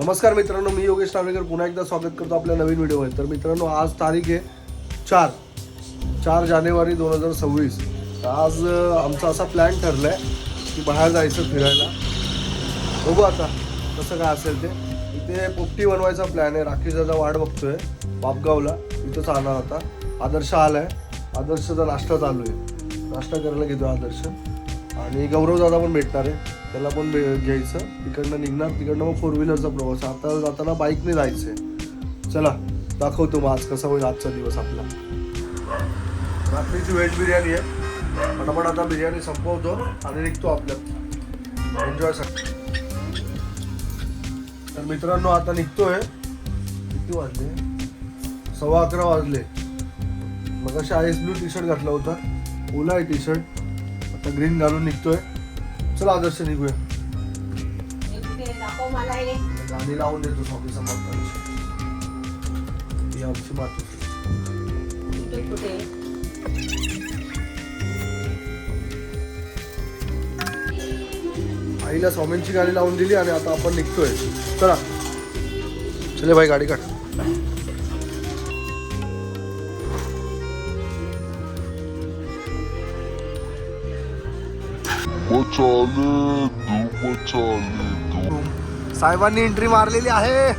नमस्कार मित्रांनो मी योगेश नावेकर पुन्हा एकदा स्वागत करतो आपल्या नवीन व्हिडिओमध्ये तर मित्रांनो आज तारीख आहे चार. चार जानेवारी दोन हजार सव्वीस. आज आमचा असा प्लॅन ठरला आहे की बाहेर जायचं फिरायला. बघू आता कसं काय असेल ते. इथे पोपटी बनवायचा प्लॅन आहे. राखी दादा वाट बघतोय बापगावला. इथंच आणणार आता. आदर्श आलाय. आदर्शचा नाश्ता चालू आहे. नाश्ता करायला घेतो आदर्श. आणि गौरव दादा पण भेटणार आहे. त्याला पण भे- घ्यायचं. तिकडनं निघणार तिकडनं मग फोर व्हीलरचा प्रवास. आता जाताना बाईकने जायचं आहे चला दाखवतो मग आज कसा होईल आजचा दिवस आपला. रात्रीची व्हेज बिर्याणी आहे. फटाफट आता बिर्याणी संपवतो आणि निघतो आपल्या एन्जॉयसाठी तर मित्रांनो आता निघतोय. किती वाजले? सव्वा अकरा वाजले. मग अशा आयस ब्लू टी शर्ट घातला होता. ओला आहे टी शर्ट आता ग्रीन घालून निघतोय. चला आदर्श निघूया. दाखव मला हे. गाणी लावून देतो स्वामी समर्थांची. ही आमची कुठे कुठे? आईला स्वामींची गाणी लावून दिली आणि आता आपण निघतोय. चला. चले भाई गाडी काढ. साहेबांनी एंट्री मारलेली आहे.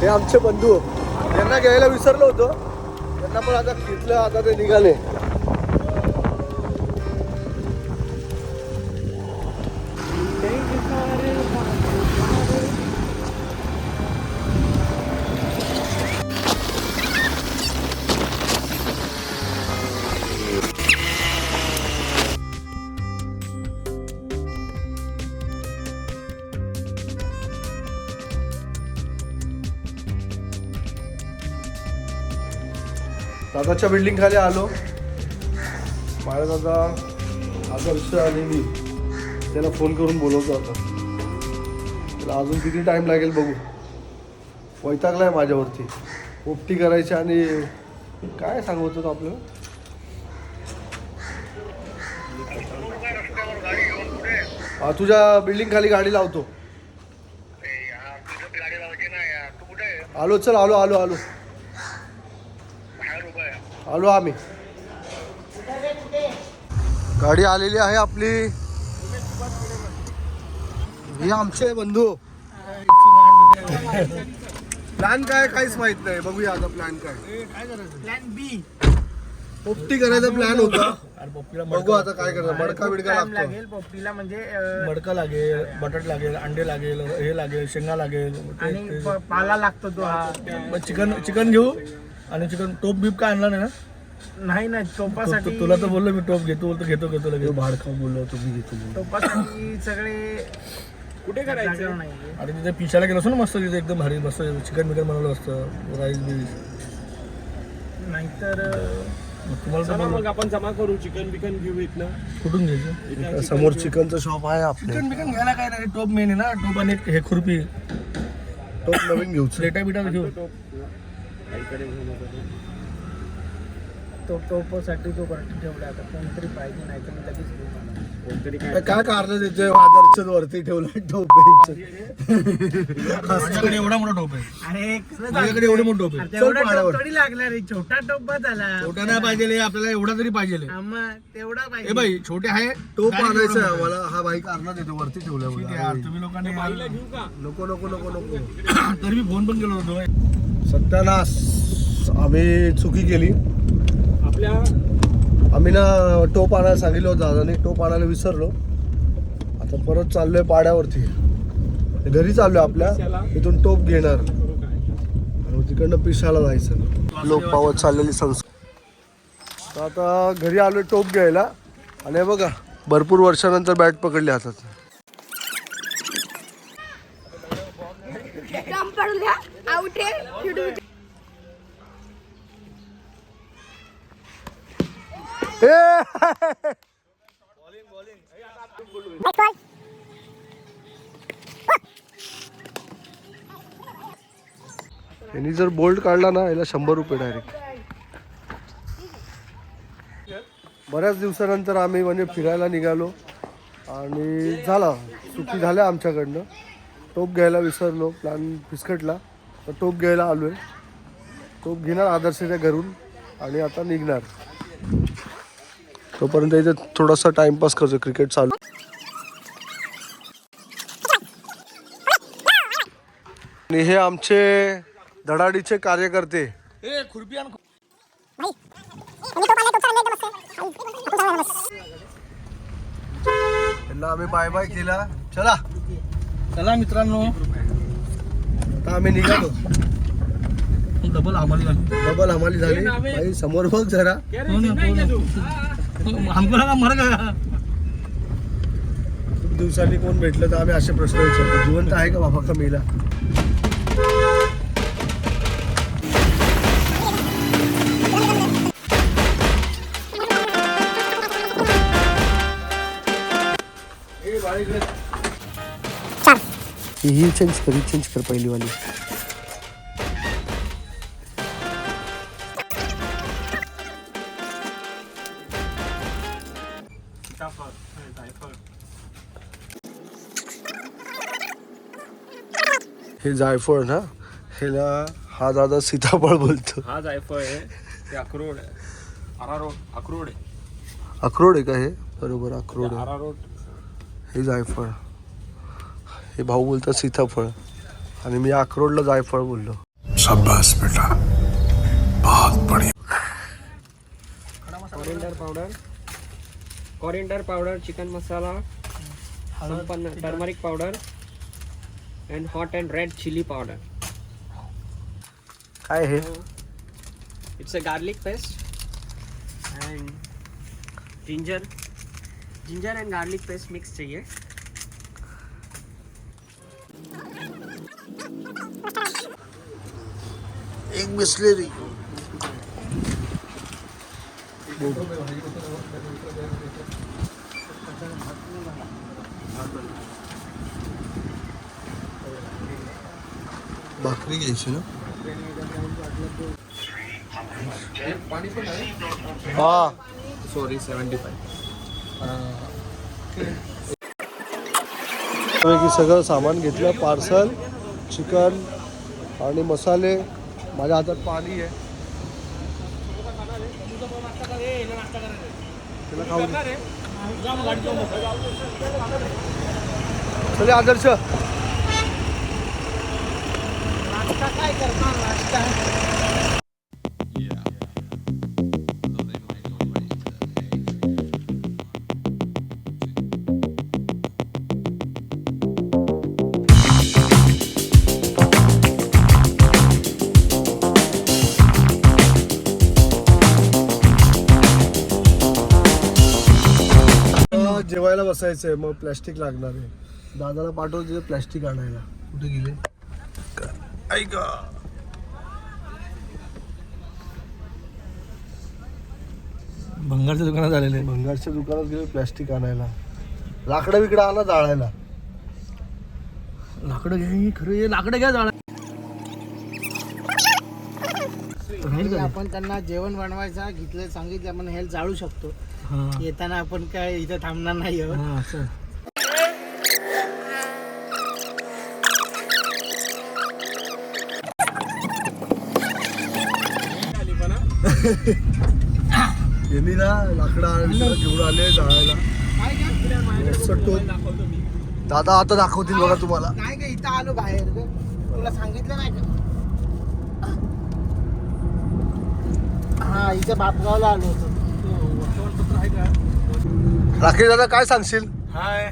हे आमचे बंधू. त्यांना घ्यायला विसरलो होतो. त्यांना पण आता घेतलं आता ते निघाले. दादाच्या बिल्डिंग खाली आलो. माझ्या दादा आदर्श आणि मी त्याला फोन करून बोलवतो आता. त्याला अजून किती टाइम लागेल बघू. वैतागलाय माझ्यावरती. पोपटी करायची आणि काय सांगत होतो आपल्याला? हा, तुझ्या बिल्डिंग खाली गाडी लावतो आलो चल आलो आलो आलो. आलो आम्ही. गाडी आलेली आहे आपली. हे आमचे बंधू. प्लॅन काय काहीच माहीत नाही. बघूया आता प्लॅन काय प्लॅन बी पोपटी करायचा प्लॅन होता. बघू आता काय करायचं मडका बिडका लागतो. लागेल पप्पीला म्हणजे अं, मडकं लागेल बटाट लागेल अंडे लागेल हे लागेल शेंगा लागेल. आणि प- पाला लागतो तो हा. मग चिकन चिकन घेऊ? आणि चिकन टोप बीप काय आणला नाही ना? नाही ना टोपासाठी तुला तर बोललो मी टोप घेतो बोलतो घेतो घेतो लगेच. भाड खाऊन बोललो तुम्ही घेतो. टोपासाठी सगळे कुठे करायचं? नाही. आणि तिथे पिशाला गेलो असतो ना मस्त तिथे एकदम भारी मस्त चिकन बिकन बनवलं असतं राईस बीस नाहीतर मग तुम्हाला तर. मग आपण जमा करू चिकन बिकन घेऊ इथनं. कुठून घ्यायचं? समोर चिकनचं शॉप आहे आपले. चिकन बिकन घ्यायला काय नाही टोप मेन आहे ना टोप आणि एक हे खुरपी. तो नवीन घेऊच. प्लेटा बिटा घेऊ तो. टोपोसाठी तो बरं ठेवला आता कोणतरी पाहिजे नाही तर मी लगेच घेऊन कोणतरी काय काय कारण त्याचे? आदर्श वरती ठेवलं माझ्याकडे एवढा मोठा टोप आहे. अरे माझ्याकडे एवढे मोठे टोप आहे तेवढा पाण्यावर. टोप थोडी लागला रे. छोटा टोप झाला. छोटा नाही पाहिजे आपल्याला एवढा तरी पाहिजे तेवढा ए पाहिजे बाई छोटे आहे. टोप आणायचं आहे. मला हा बाई कारण देतो वरती ठीक आहे यार, ठेवलं तुम्ही लोकांनी नको नको नको नको. तरी मी फोन पण केलो होतो सत्यानाश आम्ही चुकी केली. आपल्या आम्ही ना टोप आणायला सांगितलं होतं दादाने टोप आणायला विसरलो. आता परत चाललोय पाड्यावरती. घरी चाललोय आपल्या इथून टोप घेणार. आणि तिकडनं पिशाला जायचं. लोक पावत चाललेली संस्कृती तर आता घरी आलोय टोप घ्यायला. आणि बघा भरपूर वर्षानंतर बॅट पकडली हातात काम पडल्या आउट आहे ए! यांनी जर बोल्ट काढला ना याला शंभर रुपये डायरेक्ट बऱ्याच दिवसानंतर आम्ही म्हणजे फिरायला निघालो आणि झाला. चुकी झाल्या आमच्याकडनं. टोप घ्यायला विसरलो प्लॅन फिसकटला तर टोप घ्यायला आलो आहे टोप घेणार आदर्शच्या घरून आणि आता निघणार. तोपर्यंत इथे थोडासा टाइमपास करतो क्रिकेट चालू. आणि हे आमचे धडाडीचे कार्यकर्ते. यांना आम्ही बाय बाय केला. चला. चला मित्रांनो. आता आम्ही निघालो. डबल आम्हाला डबल हमाली झाली. समोर बघ जरा. हमको लगा मर गया? दिवसांनी कोण भेटलं तर आम्ही असे प्रश्न विचारतो. जिवंत आहे का बाबा का मेला ही चेंज कर ही चेंज कर पहिली वाली हे जायफळ ना ह्याला हा दादा सीताफळ बोलतो. हा जायफळ आहे ते अक्रोड आहे. अरारोट अक्रोड आहे. अक्रोड आहे का हे? बरोबर अक्रोड आहे. अरारोट हे जायफळ. हे भाऊ बोलतात सीताफळ. आणि मी अक्रोडला जायफळ बोललो. Coriander powder coriander powder chicken masala turmeric powder and hot and red chilli powder काय हे? It's a garlic paste and ginger ginger and garlic paste mix चाहिए एक बिस्लेरी भाकरी घ्यायची ना हा सॉरी सेवन्टी फाय सगळं सामान घेतलं पार्सल चिकन आणि मसाले. माझ्या हातात पाणी आहे. त्याला खाऊ. दे. चले आदर्श जेवायला बसायचंय मग प्लॅस्टिक लागणार आहे दादाला पाठवते प्लॅस्टिक आणायला कुठे गेले ऐका भंगारच्या दुकानात आलेले. भंगारच्या दुकानात गेले प्लॅस्टिक आणायला. लाकडं बिकडं आला जाळायला. लाकडं घ्या खरं लाकडं घ्या जाळा आपण त्यांना जेवण बनवायचं घेतलं सांगितलं आपण हे जाळू शकतो. हा. येताना आपण काय इथं थांबणार नाही आहोत. यांनी ना लाकडं घेऊन आले जाळायला. दादा आता दाखवतील बघा तुम्हाला. नाही का इथं आलो बाहेर. तुला सांगितलं नाही का? हा इथं बापगावला आलो होतो. वर्तमानपत्र आहे का राकेश दादा काय सांगशील? हाय.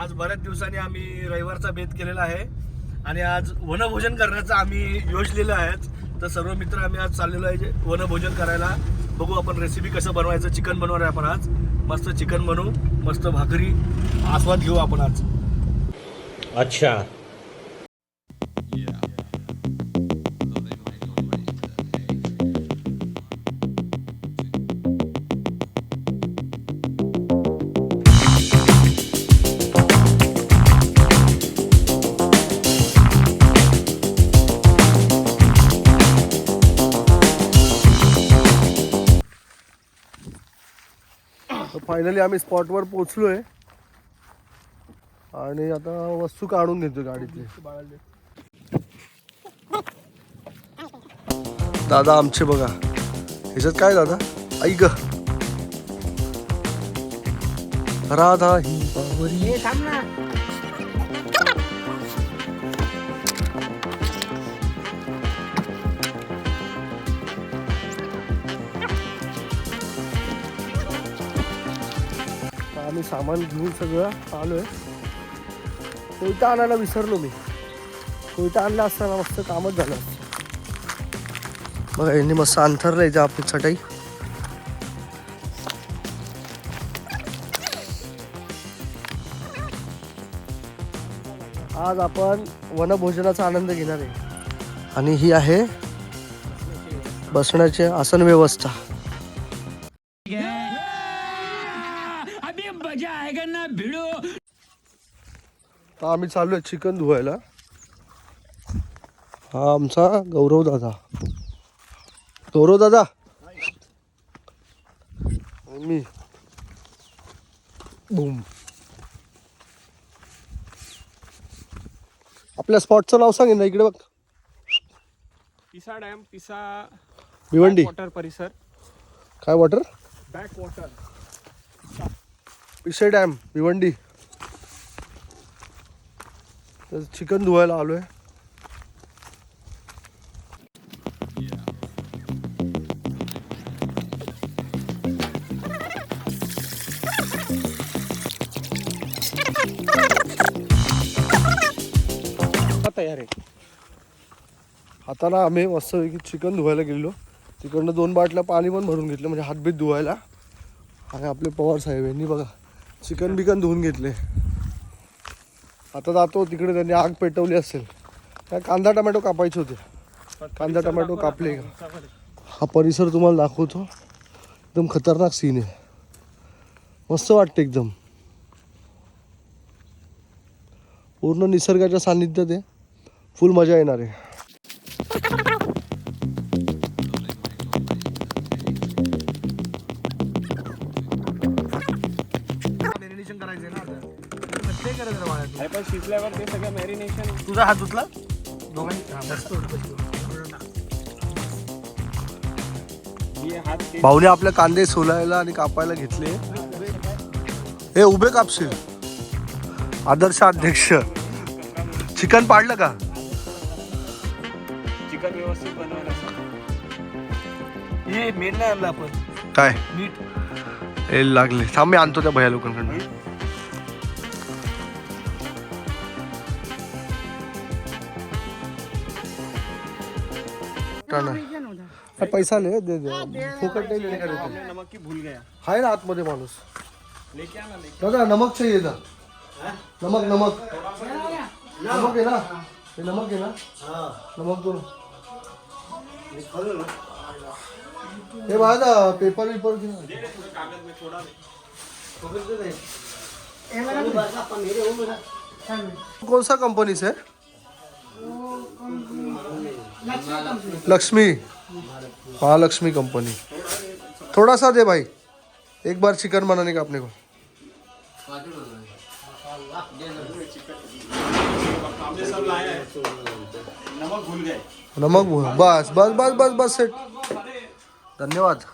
आज बऱ्याच दिवसांनी आम्ही रविवारचा बेत केलेला आहे. आणि आज वनभोजन करण्याचं आम्ही योजलेलं आहे. तर सर्व मित्र आम्ही आज चाललेलो आहे जे वनभोजन करायला. बघू आपण रेसिपी कसं बनवायचं. चिकन बनवणार आहे आपण आज. मस्त चिकन बनवू. मस्त भाकरी. आस्वाद घेऊ आपण आज. अच्छा. फायनली आम्ही स्पॉटवर पोचलो आहे आता वस्तू काढून घेतो गाडीतली. दादा, आमचे बघा. ह्याच्यात का दादा? ऐक राधा ही. आम्ही सामान घेऊन सगळं आलोय. कोयता आणायला विसरलो मी. कोयता आणला असताना मस्त कामच झालं. बघा यांनी मस्त अंथरलं इथे आपली चटाई. आज आपण वनभोजनाचा आनंद घेणार आहे. आणि ही आहे बसण्याची आसन व्यवस्था. तर आम्ही चाललोय चिकन धुवायला. हा आमचा गौरव दादा. गौरव दादा. मी. बूम. आपल्या स्पॉटचं नाव सांगेन ना इकडे बघ. पिसा डॅम पिसा भिवंडी. वॉटर परिसर. काय water? Backwater Pise dam Bhiwandi. तर चिकन धुवायला आलोय. तयार आहे. आता आम्ही मस्तपैकी चिकन धुवायला गेलो तिकडनं दोन बाटल्या पाणी पण भरून घेतलं म्हणजे हातबीत धुवायला. आणि आपले पवार साहेब यांनी बघा. चिकन बिकन धुवून घेतले. आता जातो तिकडे त्यांनी आग पेटवली असेल. काय कांदा टमॅटो कापायचे होते. कांदा टमॅटो कापले. का हा परिसर तुम्हाला दाखवतो. एकदम खतरनाक सीन आहे. मस्त वाटतं एकदम. पूर्ण निसर्गाच्या सान्निध्यात आहे. फुल मजा येणार आहे. शिजल्यावर ते सगळं मॅरिनेशन तुझा हात धुतला? दोघांनी? हात ते भाऊने आपले कांदे सोलायला आणि कापायला घेतले. हे उभे कापशील. आदर्श अध्यक्ष. चिकन पाडलं का? चिकन व्यवस्थित बनवायला. हे मेन नाही आणलं आपण काय? मीठ. हे लागले. थांब मी आणतो त्या भया लोकांकडून. पैसा ले दे दे. फुकट नहीं लेने का रुको नमक की भूल गया. आहे ना आतमध्ये माणूस. लेके आना लेके दादा नमक चाहिए था नमक नमक. नमक है ना. ये नमक है ना. नमक दो. हे बाळा पेपर वेपर. कौन सा? कंपनी से लक्ष्मी। हाँ लक्ष्मी कंपनी थोड़ा सा दे भाई। एक बार चिकन बनाने का अपने को। नमक भूल बस बस बस बस बस सेट धन्यवाद।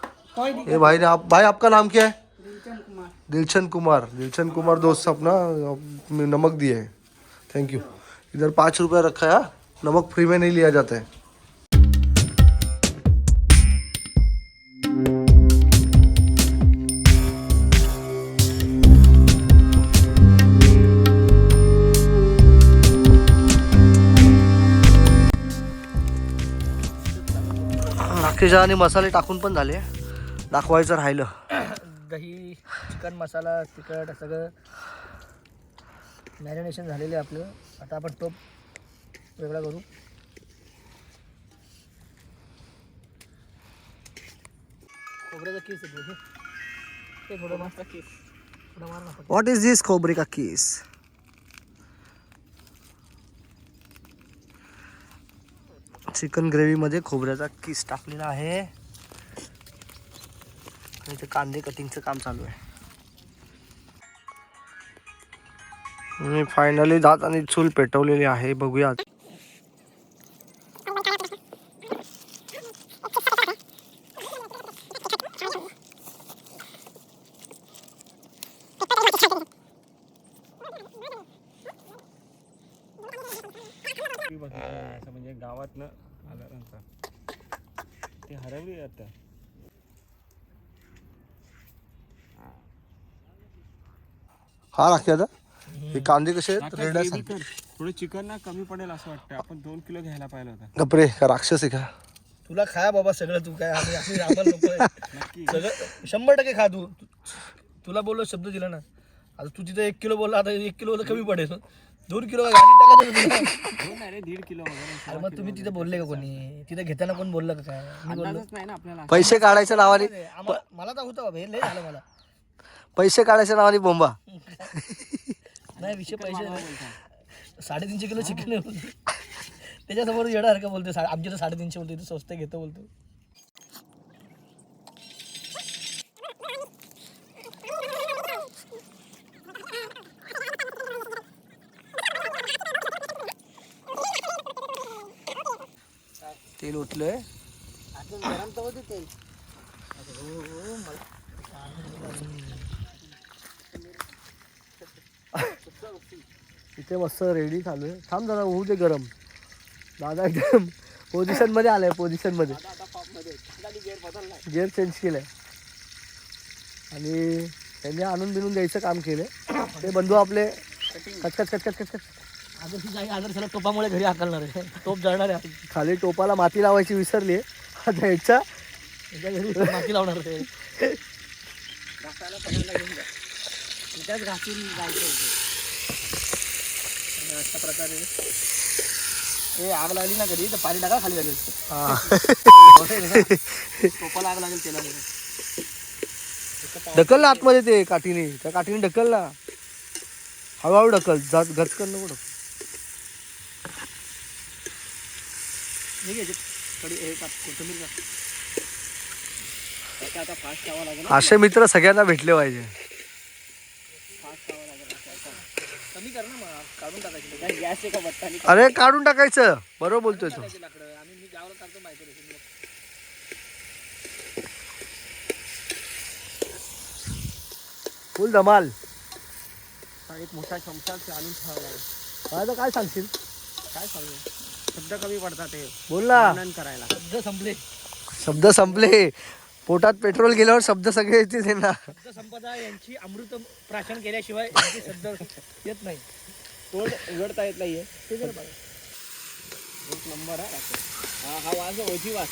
ये भाई ने आप भाई आपका नाम क्या है? दिलचंद कुमार। दिलचंद कुमार। दोस्त अपना नमक दिए है। थैंक यू इधर पाँच रुपया रखा है हाँ? नमक फ्री में नहीं लिया जाता है। राखेशा आणि मसाले टाकून पण झाले. दाखवायचं राहिलं. दही चिकन मसाला तिखट सगळं मॅरिनेशन झालेलं आहे आपलं. आता आपण टोप वेगळा करू. खोबऱ्याचा केस आहे थोडं मस्त केस. थोडं मार व्हॉट इज दिस खोबरे का केस? चिकन ग्रेव्हीमध्ये खोबऱ्याचा किस टाकलेला आहे. आणि ते कांदे कटिंगचं काम चालू आहे. मी फायनली दात आणि चूल पेटवलेली आहे. बघूया असं म्हणजे गावातनं आला नंतर ते हरवली आता. हा राखी आता हे कांदे कसे आहेत? थोडं चिकन ना कमी पडेल असं वाटतं. आपण दोन किलो घ्यायला पाहिलं होतं. गपरे का राक्षस आहे का? तुला खाया बाबा सगळं तू काय आम्ही आम्हाला. नक्की. सगळं शंभर टक्के खा तू. तू- तुला बोललो शब्द दिला ना. आता तू तिथे एक किलो बोलला आता एक किलो कमी पडेल. दोन किलो? हो रे दीड वगैरे अरे मग तुम्ही तिथे बोलले का कोणी? तिथे घेताना कोण बोललं का काय? मी बोललो. अंदाजच नाही ना आपल्याला. पैसे काढायच्या नावाने नाही, आम्हाला- मला तर होतं बाबा हे लय झालं मला. पैसे काढायच्या नावाने बोंबा. नाही विषय पैसे नाही. साडेतीनशे किलो चिकन. त्याच्यासमोर येणार का बोलतो सा- आमच्या तर साडेतीनशे बोलतो इथे स्वस्त घेतो बोलतो तेल ओतलंय. अजून गरम तर होते तेल इथे मस्त रेडी चालू आहे. थांब जरा होऊ दे गरम. दादा एकदम पोझिशनमध्ये आलाय पोझिशनमध्ये. गिअर चेंज केलंय. आणि त्यांनी आणून बिनून द्यायचं काम केलंय. ते बंधू आपले कचकच कचकच कचकच. आता ती जागी आदर टोपामुळे घरी हाकलणार आहे. टोप जळणार आहे. खाली टोपाला माती लावायची विसरली आता ह्याच्या त्याच्या घरी माती लावणार आहे. तिथेच घासून जायचं होतं. आणि अशा प्रकारे हे आग लागली ना घरी तर पाणी टाका खाली लागेल टोपाला आग लागेल त्याला. ढकल ना आतमध्ये ते काठीने. त्या काठीने ढकल ना. हळूहळू ढकल. जात गचकन नको ढकल. हे कडी हे कोथिंबीर आता फास्ट खावा लागेल असे मित्र सगळ्यांना भेटले पाहिजे. फास्ट खावा लागेल आता. कमी कर ना मग काढून टाकायची. काय गॅस अरे काढून टाकायचं. बरोबर बोलतोय तो. टाकायची लाकडं. आम्ही मी गावाला टाकतो माहिती फुल धमाल. एक मोठा चमचा आणून ठेवावा लागेल. आता काय सांगशील? काय सांगू? शब्द कमी पडतात ते बोल ना. वर्णन करायला. शब्द संपले. शब्द संपले. पोटात पेट्रोल गेल्यावर शब्द सगळे येतील ना. शब्द संपदा यांची अमृत प्राशन केल्याशिवाय यांचे शब्द येत नाही. तोड उघडता येत नाहीये. एक नंबर आहे हा हा वास ओळखी वास.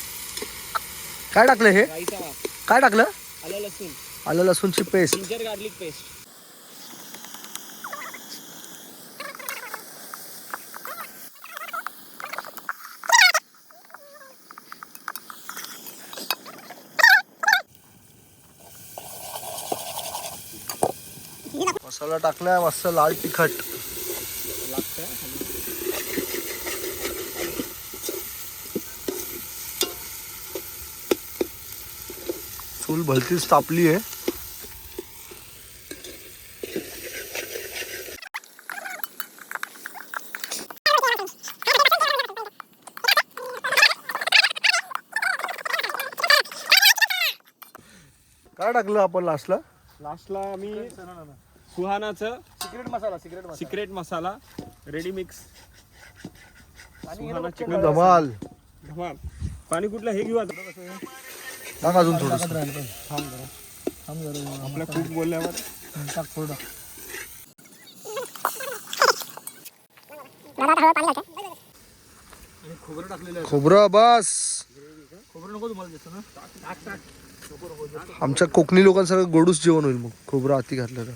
काय टाकलं हे? वास. काय टाकलं? आलं लसूण. आलं लसूणची पेस्ट जिंजर गार्लिक पेस्ट मसाला आहे मस्त लाल तिखट. चूल भलतीच तापली आहे. काय टाकलं आपण लास्टला लास्टला मी सुहानाचं secret masala secret masala. Secret masala ready mix Suhana chicken धमाल. धमाल. पाणी कुठलं हे घेऊ आता. टाक अजून थोडस. आपल्या खूप बोलल्यावर. टाक थोडं. खोबरं टाकलेलं खोबरं बस. खोबरं नको तुम्हाला देतो ना. टाक टाक आमच्या कोकणी लोकांसारखं गोडूस जेवण होईल मग. खोबरं आती घातलं तर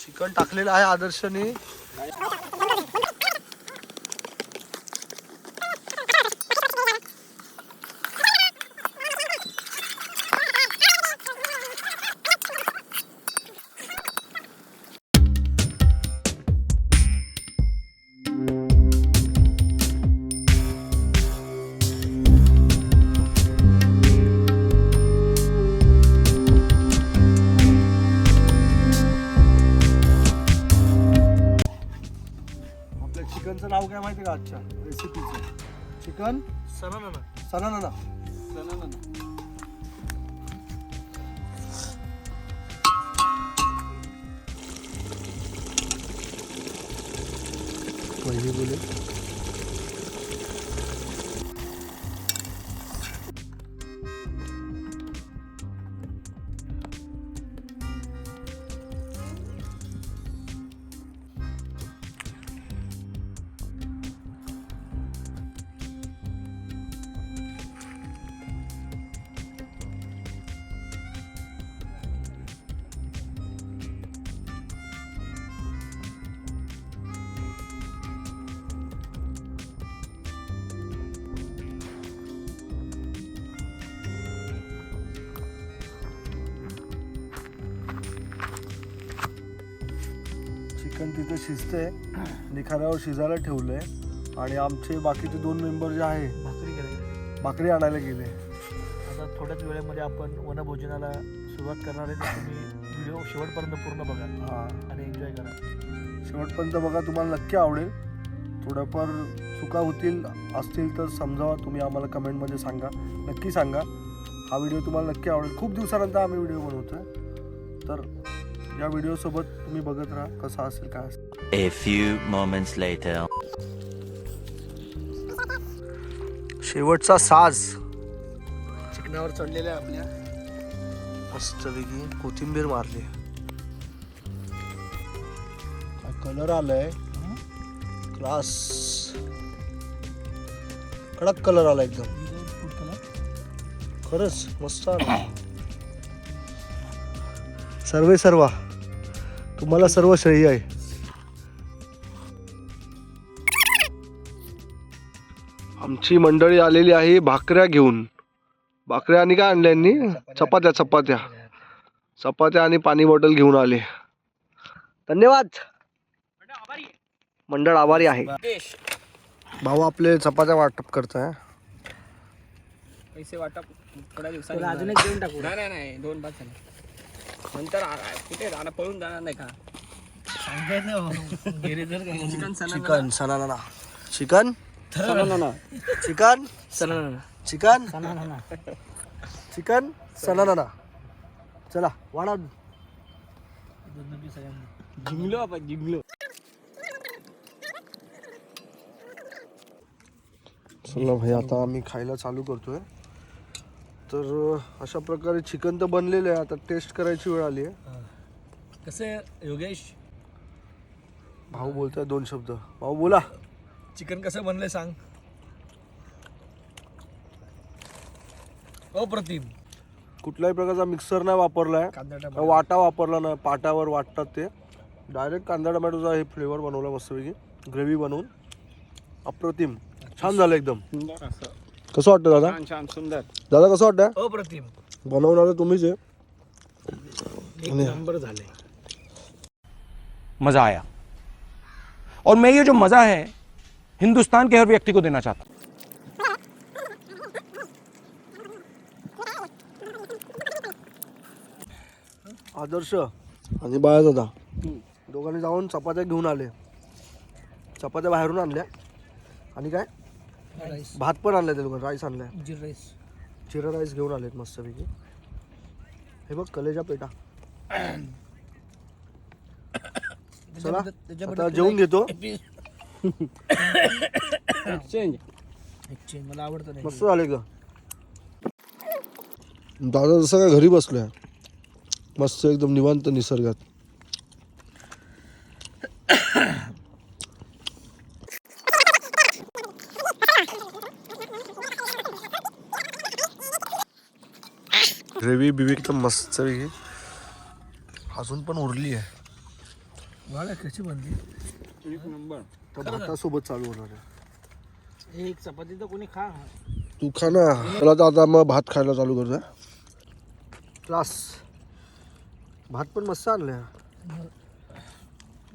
चिकन टाकलेला आहे आदर्शने. माहिती का आजच्या रेसिपीचं चिकन? सणा ना सणा ना वहिनी बोले चिकन तिथं शिजतंय निखाऱ्यावर शिजायला ठेवलंय. आणि आमचे बाकीचे दोन मेंबर जे आहे भाकरी करायची भाकरी आणायला गेले. आता थोड्याच वेळेमध्ये आपण वनभोजनाला सुरुवात करणार आहे. तर तुम्ही व्हिडिओ शेवटपर्यंत पूर्ण बघा हा. आणि एन्जॉय करा. शेवटपर्यंत बघा तुम्हाला नक्की आवडेल. थोडंफार चुका होतील असतील तर समजावा. तुम्ही आम्हाला कमेंटमध्ये सांगा. नक्की सांगा. हा व्हिडिओ तुम्हाला नक्की आवडेल. खूप दिवसानंतर आम्ही व्हिडिओ बनवतोय. तर या व्हिडिओसोबत तुम्ही बघत राहा कसा असेल काय असेल. A few moments later. शेवटचा साज. चिकनावर चढलेल्या आपल्या. मस्तपैकी कोथिंबीर मारली. काय कलर आलाय? क्लास कडक कलर आला एकदम. खरंच मस्त आला. सर्वे सर्वा. तुम्हाला सर्व श्रेय आहे. आमची मंडळी आलेली आहे भाकऱ्या घेऊन. भाकऱ्या आणि काय आणल्या यांनी? चपात्या चपात्या. चपात्या आणि पाणी बॉटल घेऊन आले. धन्यवाद. मंडळ आभारी आहे. भाऊ आपले चपात्या वाटप करत आहे. पैसे वाटप थोड्या दिवसांनी तुला अजून एक देऊन टाकू. नाही दोन पाच झाले. नंतर आ- कुठे राहणार पळून जाणार नाही का? काय? चिकन सणा चिकन सणाना चिकन? सणा चिकन? चिकन? चिकन? सणाना चला वाढा जिंकलो आपण जिंकलो. चला भाई आता आम्ही खायला चालू करतोय. तर अशा प्रकारे चिकन तर बनलेलं आहे. आता टेस्ट करायची वेळ आली आहे. कसं आहे योगेश? भाऊ बोलतोय दोन शब्द. भाऊ बोला. चिकन कसं बनलंय सांग. अप्रतिम. कुठल्याही प्रकारचा मिक्सर नाही वापरलाय कांदा का टमाटर वाटा वापरला ना पाटावर वाटतात ते. डायरेक्ट कांदा टमॅटोचा हे फ्लेवर बनवला मस्तपैकी. ग्रेव्ही बनवून. अप्रतिम. छान झालं एकदम. असं. कसं वाटतं दादा? छान छान सुंदर. दादा कसं वाटतं अप्रतिम. बनवणार तुम्हीच आहे. एक नंबर झाले. मज़ा आया. और मैं ये जो मज़ा है हिंदुस्तान के हर व्यक्ति को देना चाहता हूँ। आदर्श. आणि बाळा दादा. दोघांनी जाऊन चपात्या घेऊन आले. चपात्या बाहेरून आणल्या. आणि काय? राईस भात पण आणलाय त्या लोकांनी राईस आणलाय. जिरा राईस जिरा राईस घेऊन आलेत मस्तपैकी. हे बघ कलेजा पेटा चला आता जेवून घेतो. एक्सचेंज एक्सचेंज मला आवडतं नाही. मस्त झाले ग. दादा जसं काय घरी बसलोय. मस्त एकदम निवांत निसर्गात. ग्रेव्ही बिवी एकदम मस्त पैकी अजून पण उरली आहे. वाला कशी बनली? एक नंबर. भातासोबत चालू होणार आहे. एक चपाती तर कोणी खा. तू खा ना. चला तर आता मग भात खायला चालू करतोय क्लास. भात पण मस्त आणलाय.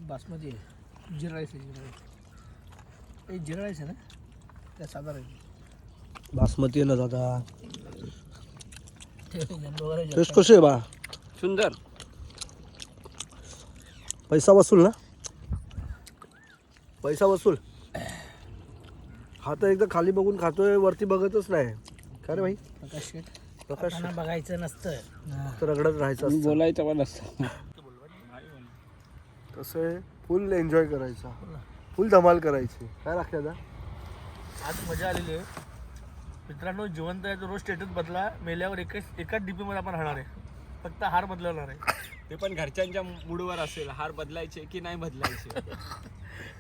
बासमती आहे. जिरा राईस आहे जिरा राईस. जिरा राईस आहे ना? त्या साधा राईस बासमती आहे ना दादा. टेस्ट कशी आहे बा? सुंदर. पैसा वसूल ना? पैसा वसूल. हा तर एकदा खाली बघून खातोय वरती बघतच नाही. काय रे भाई? प्रकाश शेठ प्रकाश त्यांना बघायचं नसतं. फक्त रगडत राहायचं असतं. बोलायचं पण असतं. कसं आहे फुल एन्जॉय करायचा. फुल धमाल करायची. काय लागते आता आज मजा आलेली आहे. मित्रांनो जिवंत आहे तो रोज स्टेटस बदला मेल्यावर एकच एकाच डीपी मध्ये आपण राहणार आहे. फक्त हार बदलवणार आहे. ते पण घरच्यांच्या मूडवर असेल हार बदलायचे की नाही बदलायचे?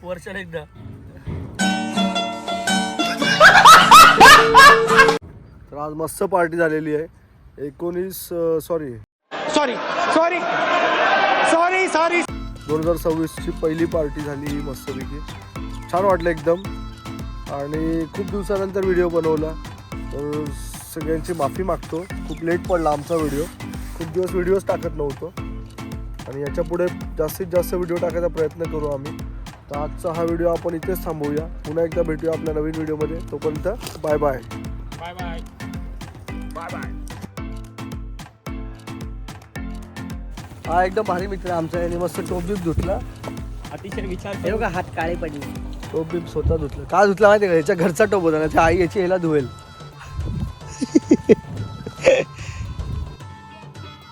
वर्षाला एकदा. तर आज मस्त पार्टी झालेली आहे. एकोणीस sorry sorry sorry sorry sorry दोन हजार सव्वीसची पहिली पार्टी झाली ही मस्तपैकी. छान वाटलं एकदम. आणि खूप दिवसानंतर व्हिडिओ बनवला. तर सगळ्यांची माफी मागतो. खूप लेट पडला आमचा व्हिडिओ खूप दिवस व्हिडिओज टाकत नव्हतो. आणि याच्यापुढे जास्तीत जास्त व्हिडिओ टाकायचा प्रयत्न करू आम्ही. तर आजचा हा व्हिडिओ आपण इथेच थांबवूया. पुन्हा एकदा भेटूया आपल्या नवीन व्हिडिओमध्ये तोपर्यंत bye bye bye bye bye bye हा एकदम भारी मित्र आहे आमचा. याने मस्त टोप बीप धुतला. अतिशय विचार हे बघा हात काळे पडले. टोप बीप स्वतः धुतला. का धुतला माहिती का? याच्या घरचा टोप होता ना त्या आई याची याला धुवेल.